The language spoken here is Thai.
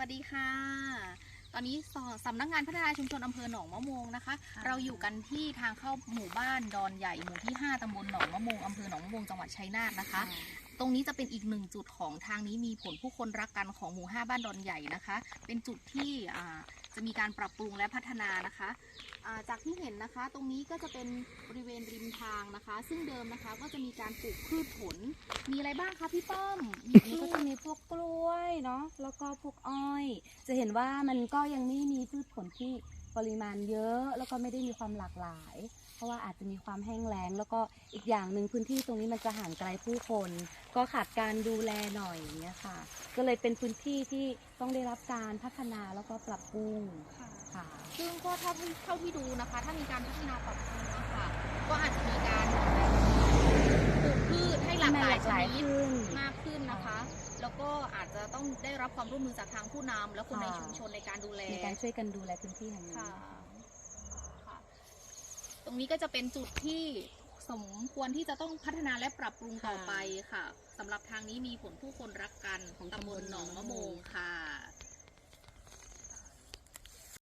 วัสดีค่ะ ตอนนี้สสำนักงานพัฒนาชุมชนอำเภอหนองมะโมงนะคะค่ะเราอยู่กันที่ทางเข้าหมู่บ้านดอนใหญ่หมู่ที่ 5ตำบลหนองมะโมงอำเภอหนองมะโมงจังหวัดชัยนาทนะคะ ตรงนี้จะเป็นอีกหนึ่งจุดของทางนี้มีผลผู้คนรักกันของหมู่ 5 บ้านดอนใหญ่นะคะ เป็นจุดที่อ่าจะมีการปรับปรุงและพัฒนานะคะอ่า จากที่เห็นนะคะ ตรงนี้ก็จะเป็นบริเวณริมทางนะคะ ซึ่งเดิมนะคะก็จะมีการปลูกพืชผล มีอะไรบ้างคะพี่ป้อมมีอันนี้ก็จะมีพวกกล้วยเนาะ แล้วก็พวกอ้อย จะเห็นว่ามันก็ยังไม่มีพืชผลที่ปริมาณเยอะ แล้วก็ไม่ได้มีความหลากหลาย เพราะว่าอาจจะมีความแห้งแล้ง แล้วก็อีกอย่างหนึ่งพื้นที่ตรงนี้มันจะห่างไกลผู้คน ก็ขาดการดูแลหน่อยอย่างเงี้ยค่ะ ก็เลยเป็นพื้นที่ที่ต้องได้รับการพัฒนาแล้วก็ปรับปรุงค่ะ ค่ะ ซึ่งก็เท่าที่เท่าที่ดูนะคะ ถ้ามีการพัฒนาปรับปรุงนะคะก็อาจจะมีการปลูกพืชให้หลากหลายชนิดขึ้นมากขึ้นนะคะ แล้วก็อาจจะต้องได้รับความร่วมมือจากทางผู้นำและคนในค่ะชุมชนในการดูแลในการช่วยกันดูแลพื้นที่แห่งนี้ค่ะค่ะตรงนี้ก็จะเป็นจุดที่สมควรที่จะต้องพัฒนาและปรับปรุงต่อไปค่ะสำหรับทางนี้มีผลผู้คนรักกันของตำบลหนองมะโมงค่ะ